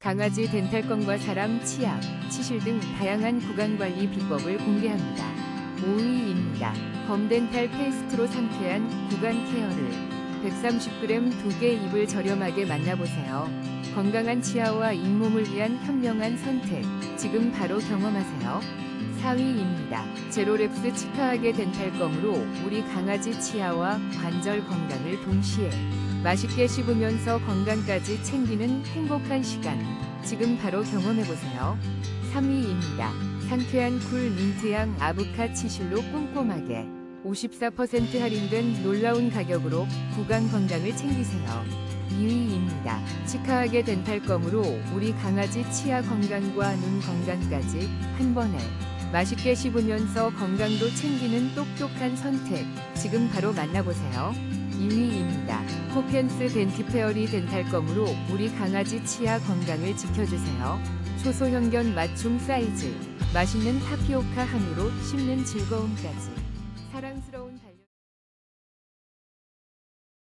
강아지 덴탈검과 사람 치약, 치실 등 다양한 구강 관리 비법을 공개합니다. 5위입니다. 검덴탈 페이스트로 상쾌한 구강 케어를 130g 2개 입을 저렴하게 만나보세요. 건강한 치아와 잇몸을 위한 현명한 선택. 지금 바로 경험하세요. 4위입니다. 제로랩스 치카하게 덴탈검으로 우리 강아지 치아와 관절 건강을 동시에 맛있게 씹으면서 건강까지 챙기는 행복한 시간. 지금 바로 경험해보세요. 3위입니다. 상쾌한 쿨 민트향 아부카 치실로 꼼꼼하게 54% 할인된 놀라운 가격으로 구강 건강을 챙기세요. 2위입니다. 치카하게 덴탈검으로 우리 강아지 치아 건강과 눈 건강까지 한 번에 맛있게 씹으면서 건강도 챙기는 똑똑한 선택. 지금 바로 만나보세요. 2위입니다. 코펜스 덴티페어리 덴탈검으로 우리 강아지 치아 건강을 지켜주세요. 초소형견 맞춤 사이즈. 맛있는 타피오카 한우로 씹는 즐거움까지. 사랑스러운 달